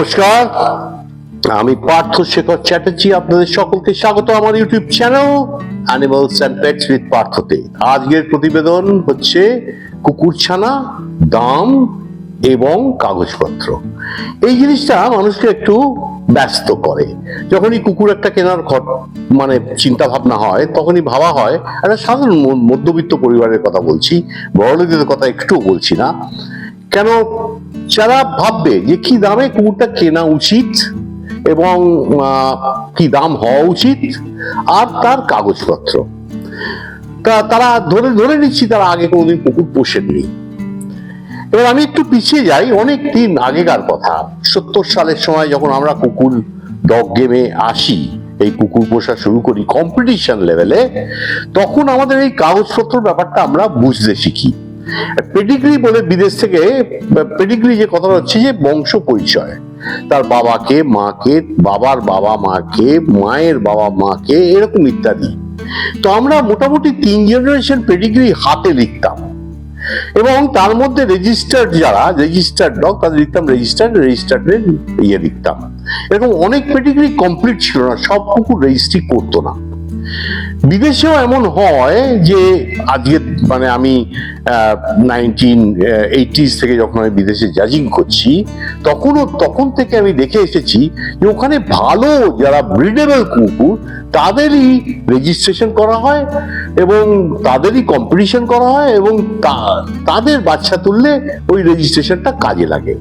নমস্কার। আমি পার্থ শেখর চ্যাটার্জি, আপনাদের সকলকে স্বাগত আমার YouTube channel animals and pets with পার্থতে। আজকের প্রতিবেদন হচ্ছে কুকুরছানা, দাম এবং কাগজপত্র। এই জিনিসটা মানুষকে একটু ব্যস্ত করে। যখনই কুকুর একটা কেনার মানে চিন্তা ভাবনা হয়, তখনই ভাবা হয়, একটা সাধারণ মধ্যবিত্ত পরিবারের কথা বলছি, বড়লোকদের কথা একটু বলছি না। কেন যারা ভাববে যে কি দামে কুকুরটা কেনা উচিত এবং কি দাম হওয়া উচিত আর তার কাগজপত্র। তা তারা ধরে ধরে নিচ্ছি তারা আগে কোনোদিন কুকুর পোষেননি। এবার আমি একটু পিছিয়ে যাই, অনেক দিন আগেকার কথা। সত্তর সালের সময় যখন আমরা কুকুর ডগ গেমে আসি, এই কুকুর পোষা শুরু করি কম্পিটিশন লেভেলে তখন আমাদের এই কাগজপত্র ব্যাপারটা আমরা বুঝতে শিখি। পেডিগ্রি বলে বিদেশ থেকে পেডিগ্রি যে কথাটা হচ্ছে যে বংশ পরিচয়। তার বাবাকে, মাকে, বাবার বাবা মাকে, মায়ের বাবা মাকে, এরকম ইত্যাদি। তো আমরা মোটামুটি তিন জেনারেশন পেডিগ্রি হাতে লিখতাম। এবং তার মধ্যে রেজিস্টার্ড যারা রেজিস্টার্ড ডগ তাদের লিখতাম রেজিস্টার্ড রেজিস্টার্ডের ইয়ে লিখতাম। এরকম অনেক পেডিগ্রি কমপ্লিট ছিল না সব কুকুর রেজিস্ট্রি করতো না। বিদেশেও এমন হয় যে আজকে মানে আমি নাইনটিন এইটিস থেকে যখন আমি বিদেশে জাজিং করছি, তখনও, তখন থেকে আমি দেখে এসেছি যে ওখানে ভালো যারা ব্রিডেবল কুকুর, তাদেরই রেজিস্ট্রেশন করা হয় এবং তাদেরই কম্পিটিশন করা হয় এবং তাদের বাচ্চা তুললে ওই রেজিস্ট্রেশনটা কাজে লাগে।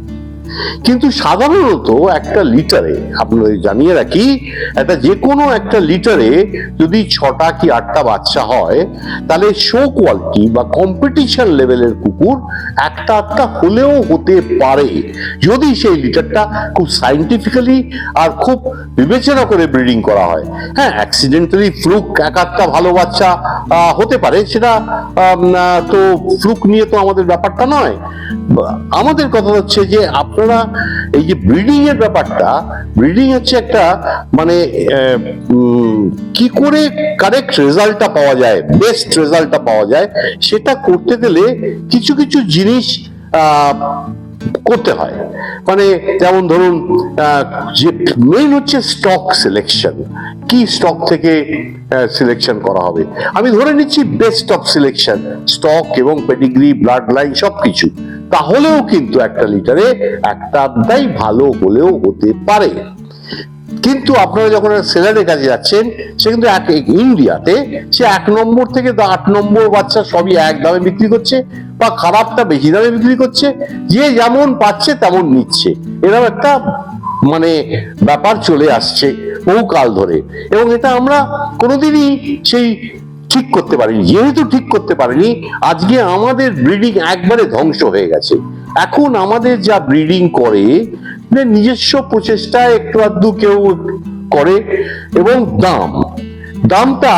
কিন্তু সাধারণত একটা লিটারে, আপনাদের জানিয়ে রাখি, একটা যে কোনো একটা লিটারে যদি ছটা কি আটটা বাচ্চা হয়, তাহলে শো কোয়ালিটি বা কম্পিটিশন লেভেলের কুকুর একটা আটটা হলেও হতে পারে। যদি সেই লিটারটা খুব সাইন্টিফিক্যালি আর খুব বিবেচনা করে ব্রিডিং করা হয়। হ্যাঁ অ্যাক্সিডেন্টালি ফ্লুক এক আধটা ভালো বাচ্চা হতে পারে, সেটা তো ফ্লুক নিয়ে তো আমাদের ব্যাপারটা নয়। আমাদের কথা হচ্ছে যে আপনারা এই যে ব্রিডিং এর ব্যাপারটা ব্রিডিং হচ্ছে একটা মানে কি করে কারেক্ট রেজাল্টটা পাওয়া যায় বেস্ট রেজাল্টটা পাওয়া যায়, সেটা করতে গেলে কিছু কিছু জিনিস করতে হয়। মানে যেমন ধরুন যে মেইন হচ্ছে স্টক সিলেকশন কি স্টক থেকে সিলেকশন করা হবে? আমি ধরে নিচ্ছি বেস্ট অফ সিলেকশন স্টক এবং পেডিগ্রি ব্লাড লাইন সবকিছু। তাহলেও কিন্তু একটা লিটারে একটা আধটাই ভালো হলেও হতে পারে। কিন্তু আপনারা যখন সেলারের কাছে যাচ্ছেন, সে কিন্তু এক ইন্ডিয়াতে সে এক নম্বর থেকে আট নম্বর বাচ্চা সবই এক দামে বিক্রি করছে বা খারাপটা বেশি দামে বিক্রি করছে, যে যেমন পাচ্ছে তেমন নিচ্ছে। এরকম একটা মানে ব্যাপার চলে আসছে বহু কাল ধরে। এবং এটা আমরা কোনোদিনই সেই ঠিক করতে পারেনি, যেহেতু ঠিক করতে পারেনি, আজকে আমাদের ব্রিডিং একবারে ধ্বংস হয়ে গেছে। এখন আমাদের যা ব্রিডিং করে নিজস্ব প্রচেষ্টায় একটু আধটু কেউ করে, এবং দাম। দামটা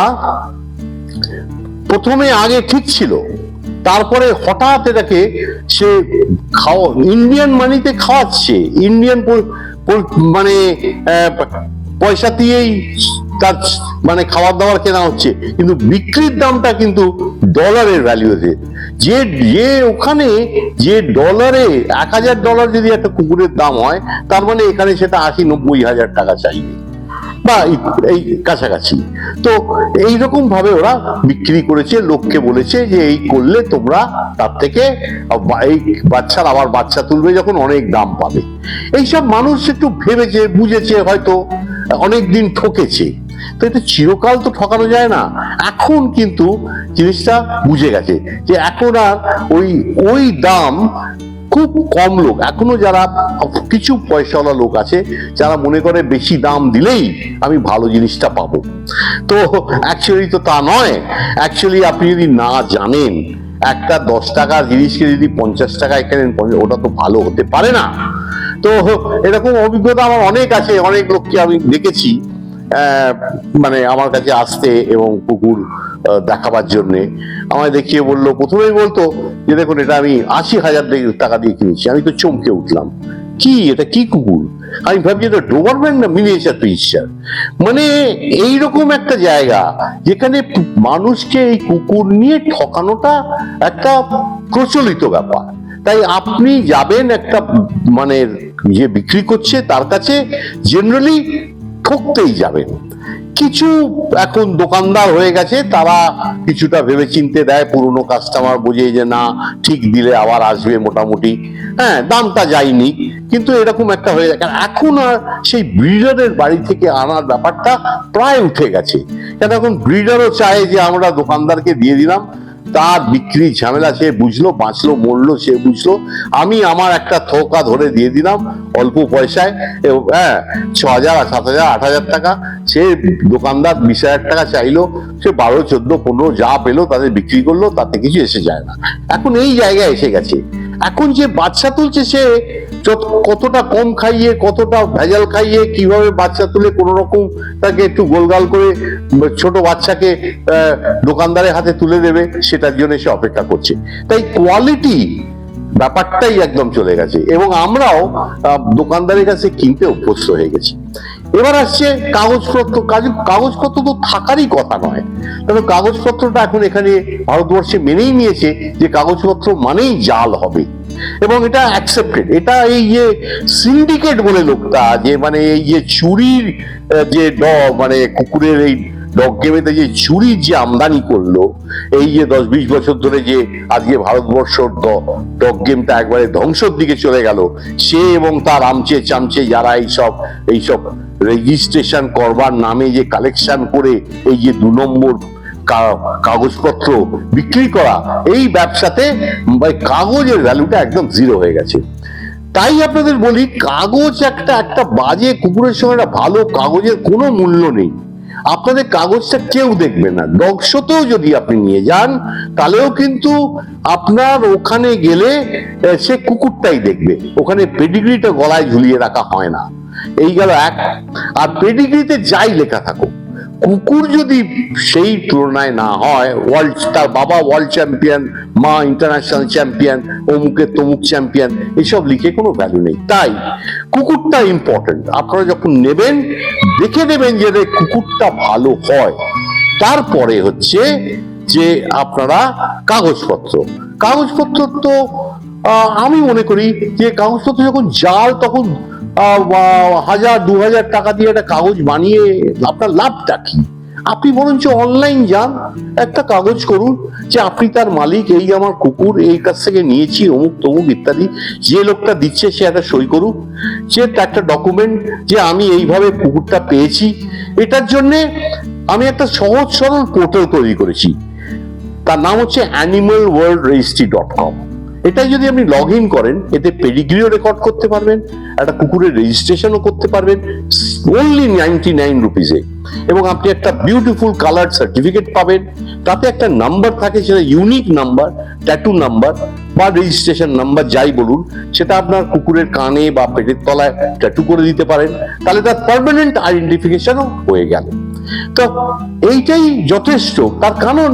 প্রথমে আগে ঠিক ছিল, তারপরে হঠাৎ এটাকে সে খাওয়া ইন্ডিয়ান মানিতে খাওয়াচ্ছে ইন্ডিয়ান মানে পয়সা দিয়েই তার মানে খাবার দাবার কেনা হচ্ছে, কিন্তু বিক্রির দামটা কিন্তু ডলারের ভ্যালুতে যে যে ওখানে যে ডলারে এক হাজার ডলার যদি একটা কুকুরের দাম হয়, তার মানে এখানে সেটা আশি নব্বই হাজার টাকা চাইবে। বা এই কাছাকাছি। তো এইরকম ভাবে ওরা বিক্রি করেছে, লোককে বলেছে যে এই করলে তোমরা তার থেকে এই বাচ্চার আবার বাচ্চা তুলবে যখন অনেক দাম পাবে। এইসব মানুষ একটু ভেবেছে, বুঝেছে হয়তো। অনেক দিন ঠকেছে। তো এটা চিরকাল তো ঠকানো যায় না। এখন কিন্তু জিনিসটা বুঝে গেছে যে এখন আর ওই ওই দাম খুব কম লোক। এখনও যারা কিছু পয়সাওয়ালা লোক আছে, যারা মনে করে বেশি দাম দিলেই আমি ভালো জিনিসটা পাবো। তো অ্যাকচুয়ালি তো তা নয়। অ্যাকচুয়ালি আপনি যদি না জানেন, একটা দশ টাকার জিনিসকে যদি পঞ্চাশ টাকায় কেনেন ওটা তো ভালো হতে পারে না। তো এরকম অভিজ্ঞতা আমার অনেক আছে, অনেক লোককে আমি দেখেছি মানে আমার কাছে আসতে এবং কুকুর দেখাবার জন্য। আমায় দেখিয়ে বলল, প্রথমেই বলতো যে দেখুন, এটা আমি আশি হাজার টাকা দিয়ে কিনেছি। আমি তো চমকে উঠলাম। কি? এটা কি কুকুর আমি ভাবছি এটা ডোবারম্যান না মিনিয়েচার পিকচার? মানে এইরকম একটা জায়গা যেখানে মানুষকে এই কুকুর নিয়ে ঠকানোটা একটা প্রচলিত ব্যাপার। তাই আপনি যাবেন একটা মানে যে বিক্রি করছে তার কাছে জেনারেলি ঠকতেই যাবেন। কিছু এখন দোকানদার হয়ে গেছে, তারা কিছুটা ভেবে চিনতে দেয়, পুরনো কাস্টমার বুঝে যে না, ঠিক দিলে আবার আসবে মোটামুটি। হ্যাঁ দামটা যায়নি, কিন্তু এরকম একটা হয়ে যায় এখন আর সেই ব্রিডারের বাড়ি থেকে আনার ব্যাপারটা প্রায় উঠে গেছে। কেন এখন ব্রিডারও চায় যে আমরা দোকানদারকে দিয়ে দিলাম তার বিক্রি ঝামেলা, সে বুঝলো, বাঁচলো, মরলো, সে বুঝলো। আমি আমার একটা থোকা ধরে দিয়ে দিলাম অল্প পয়সায়। হ্যাঁ ছ হাজার সাত হাজার আট হাজার টাকা। সে দোকানদার বিশ হাজার টাকা চাইলো। সে বারো, চোদ্দ, পনেরো যা পেল তাদের বিক্রি করল, তাতে কিছু এসে যায় না। এখন এই জায়গায় এসে গেছে। এখন যে বাচ্চা তুলছে সে কতটা কম খাইয়ে, কতটা ভেজাল খাইয়ে কীভাবে বাচ্চা তুলে কোনো রকম তাকে একটু গোলগাল করে ছোট বাচ্চাকে দোকানদারের হাতে তুলে দেবে, সেটার জন্য সে অপেক্ষা করছে। তাই কোয়ালিটি ব্যাপারটাই একদম চলে গেছে এবং আমরাও দোকানদারের কাছে কিনতে অভ্যস্ত হয়ে গেছি। এবার আসছে কাগজপত্র। কাজ- কাগজপত্র তো থাকারই কথা নয়। কারণ কাগজপত্রটা এখন এখানে ভারতবর্ষে মেনেই নিয়েছে যে কাগজপত্র মানেই জাল হবে। এবং এটা অ্যাকসেপ্টেড এটা এই যে সিন্ডিকেট বলে লোকটা, যে মানে এই যে চুরির যে ড- মানে কুকুরের এই ডগ গেমেতে যে চুরির যে আমদানি করল, এই যে দশ বিশ বছর ধরে যে আজকে ভারতবর্ষ ডগ গেমটা একবারে ধ্বংসর দিকে চলে গেল, সে এবং তার আমচে চামচে যারা এইসব এইসব রেজিস্ট্রেশন করবার নামে যে কালেকশন করে এই যে দু নম্বর কাগজপত্র বিক্রি করা, এই ব্যবসাতে কাগজের ভ্যালুটা একদম জিরো হয়ে গেছে। তাই আপনাদের বলি, কাগজ একটা একটা বাজে কুকুরের সঙ্গে একটা ভালো কাগজের কোনো মূল্য নেই। আপনাদের কাগজটা কেউ দেখবে না। ডগশোতেও যদি আপনি নিয়ে যান, তাহলেও কিন্তু আপনার ওখানে গেলে সে কুকুরটাই দেখবে। ওখানে পেডিগ্রিটা গলায় ঝুলিয়ে রাখা হয় না। এই গেল এক। আর পেডিগ্রিতে যাই লেখা থাকুক। কুকুর যদি সেই তুলনায় না হয় ওয়ার্ল্ড তার বাবা ওয়ার্ল্ড চ্যাম্পিয়ন মা ইন্টারন্যাশনাল চ্যাম্পিয়ন অমুকের তমুক চ্যাম্পিয়ন এসব লিখে কোনো ভ্যালু নেই। তাই কুকুরটা ইম্পর্টেন্ট আপনারা যখন নেবেন, দেখে নেবেন যে কুকুরটা ভালো হয়। তারপরে হচ্ছে যে আপনারা কাগজপত্র। কাগজপত্র তো আমি মনে করি যে কাগজপত্র যখন জাল তখন হাজার, দু হাজার টাকা দিয়ে একটা কাগজ বানিয়ে আপনার লাভটা কি? আপনি বরঞ্চ অনলাইন যান, একটা কাগজ করুন যে আপনি তার মালিক, এই আমার কুকুর, এই কাছ থেকে নিয়েছি, অমুক তমুক ইত্যাদি। যে লোকটা দিচ্ছে, সে একটা সই করুক। যে একটা ডকুমেন্ট যে আমি এইভাবে কুকুরটা পেয়েছি, এটার জন্যে আমি একটা সহজ সরল পোর্টাল তৈরি করেছি। তার নাম হচ্ছে animal world registry dot com এটা যদি আপনি লগ ইন করেন, এতে পেডিগ্রিও রেকর্ড করতে পারবেন, একটা কুকুরের রেজিস্ট্রেশনও করতে পারবেন ওনলি নাইনটি নাইন রুপিসে এবং আপনি একটা বিউটিফুল কালার সার্টিফিকেট পাবেন, তাতে একটা নাম্বার থাকে, সেটা ইউনিক নাম্বার ট্যাটু নাম্বার বা রেজিস্ট্রেশন নাম্বার যাই বলুন, সেটা আপনার কুকুরের কানে বা পেটের তলায় ট্যাটু করে দিতে পারেন, তাহলে তার পারমানেন্ট আইডেন্টিফিকেশনও হয়ে গেল। তো এইটাই যথেষ্ট। তার কারণ,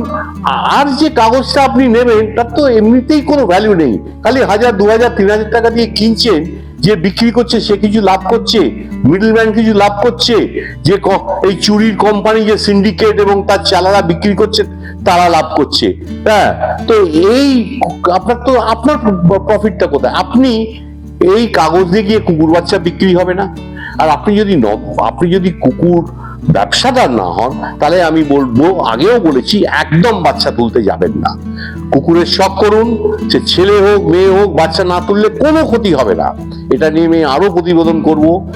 আর যে কাগজটা আপনি নেবেন, তার তো এমনিতেই কোনো ভ্যালু নেই। খালি হাজার, দু হাজার, তিন হাজার টাকা দিয়ে কিনছেন, যে বিক্রি করছে, সে কিছু লাভ করছে মিডলম্যান কিছু লাভ করছে, যে এই চুরির কোম্পানি যে সিন্ডিকেট এবং তার চালারা বিক্রি করছে, তারা লাভ করছে। হ্যাঁ তো এই আপনার তো, আপনার প্রফিটটা কোথায়? আপনি এই কাগজ দিয়ে গিয়ে কুকুর বাচ্চা বিক্রি হবে না? আর আপনি যদি আপনি যদি কুকুর ব্যবসাদার না হন, তাহলে আমি বলব, আগেও বলেছি, একদম বাচ্চা তুলতে যাবেন না। কুকুরের শখ করুন, সে ছেলে হোক, মেয়ে হোক, বাচ্চা না তুললে কোনো ক্ষতি হবে না। এটা নিয়ে আমি আরও প্রতিবেদন করব।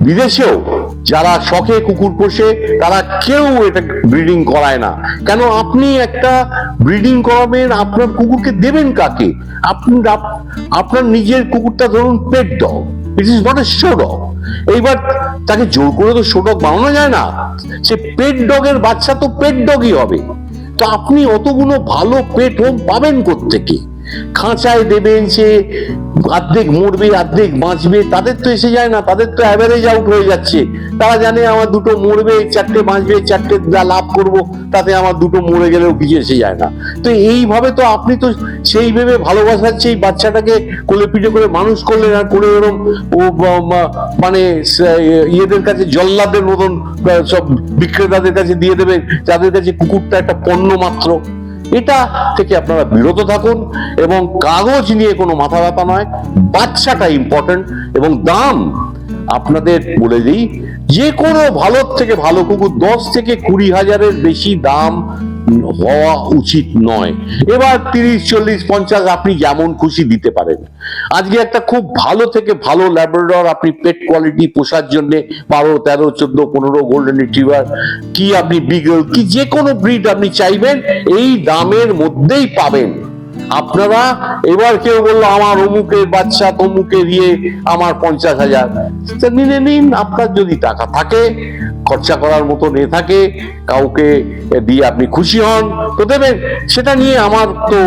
বিদেশেও যারা শখে কুকুর পোষে, তারা কেউ এটা ব্রিডিং করায় না। কেন? আপনি একটা ব্রিডিং করাবেন, আপনার কুকুরকে দেবেন কাকে? আপনি আপনার নিজের কুকুরটা ধরুন pet dog it is not a show dog এইবার তাকে জোর করে তো শো ডগ বানানো যায় না। সে পেট ডগের বাচ্চা তো পেট ডগই হবে। তো আপনি অতগুলো ভালো পেট হোম পাবেন কোত্থেকে? খাঁচায় দেবেন সে, অর্ধেক মরবে, অর্ধেক বাঁচবে, তাদের তো এসে যায় না, তাদের তো অ্যাভারেজ আউট হয়ে যাচ্ছে। তারা জানে আমার দুটো মরবে, চারটে বাঁচবে, চারটে যা লাভ করব, তাতে আমার দুটো মরে গেলেও কিছু এসে যায় না। তো এইভাবে তো আপনি তো সেই ভেবে ভালোবাসার সেই বাচ্চাটাকে কোলে পিঠে করে মানুষ করলেন আর করে এরকম, ও মানে ইয়েদের কাছে জল্লাদের মতন সব বিক্রেতাদের কাছে দিয়ে দেবে, যাদের কাছে কুকুরটা একটা পণ্য মাত্র। এটা থেকে আপনারা বিরত থাকুন এবং কাগজ নিয়ে কোনো মাথা ব্যথা নয়, বাচ্চাটা ইম্পর্টেন্ট এবং দাম আপনাদের বলে দিই, যে কোনো ভালোর থেকে ভালো কুকুর দশ থেকে কুড়ি হাজারের বেশি দাম হওয়া উচিত নয়। এবার তিরিশ, চল্লিশ, পঞ্চাশ আপনি যেমন খুশি দিতে পারেন। আজকে একটা খুব ভালো থেকে ভালো ল্যাবরেটর আপনি পেট কোয়ালিটি পোষার জন্য বারো, তেরো, চোদ্দ, পনেরো গোল্ডেন রিট্রিভার কি আপনি বিগল কি যে কোনো ব্রিড আপনি চাইবেন, এই দামের মধ্যেই পাবেন। আপনারা এবার কেউ বলল, আমার অমুকের বাচ্চা, তমুকের ইয়ে আমার পঞ্চাশ হাজার। নিলে নিন, আপনার যদি টাকা থাকে খরচা করার মতো নিয়ে থাকে, কাউকে দিয়ে আপনি খুশি হন, তো দেবেন। সেটা নিয়ে আমার তো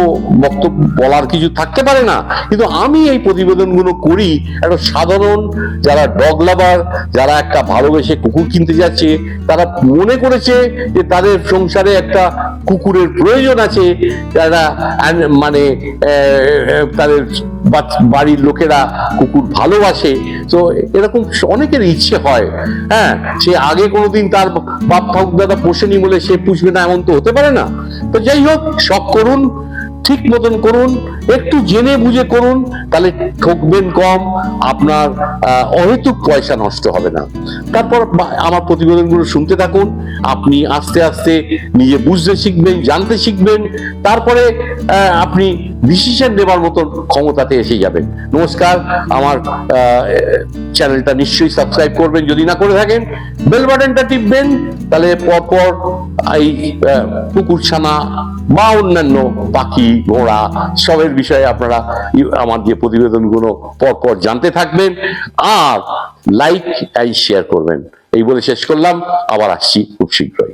বক্তব্য বলার কিছু থাকতে পারে না। কিন্তু আমি এই প্রতিবেদনগুলো করি, একটা সাধারণ যারা ডগ লাভার, যারা একটা ভালোবেসে কুকুর কিনতে যাচ্ছে, তারা মনে করেছে যে তাদের সংসারে একটা কুকুরের প্রয়োজন আছে, যারা মানে তাদের বাড়ির লোকেরা কুকুর ভালোবাসে, তো এরকম অনেকের ইচ্ছে হয়। হ্যাঁ সে আগে কোনোদিন তার বাপ ঠাকুর দাদা পোষেনি বলে সে পুষবে না, এমন তো হতে পারে না। তো যাই হোক, শখ করুন ঠিক মতন করুন একটু জেনে বুঝে করুন তাহলে ঠকবেন কম আপনার অহেতুক পয়সা নষ্ট হবে না। তারপর আমার প্রতিবেদনগুলো শুনতে থাকুন আপনি আস্তে আস্তে নিজে বুঝতে শিখবেন জানতে শিখবেন তারপরে আপনি ডিসিশন নেবার মতন ক্ষমতাতে এসে যাবেন। নমস্কার আমার চ্যানেলটা নিশ্চয়ই সাবস্ক্রাইব করবেন যদি না করে থাকেন বেল বাটনটা টিপবেন তাহলে পরপর এই আহ, কুকুর ছানা বা অন্যান্য পাখি ঘোড়া সবের বিষয়ে আপনারা আমার যে প্রতিবেদনগুলো পরপর জানতে থাকবেন আর লাইক এই শেয়ার করবেন। এই বলে শেষ করলাম। আবার আসছি খুব শীঘ্রই।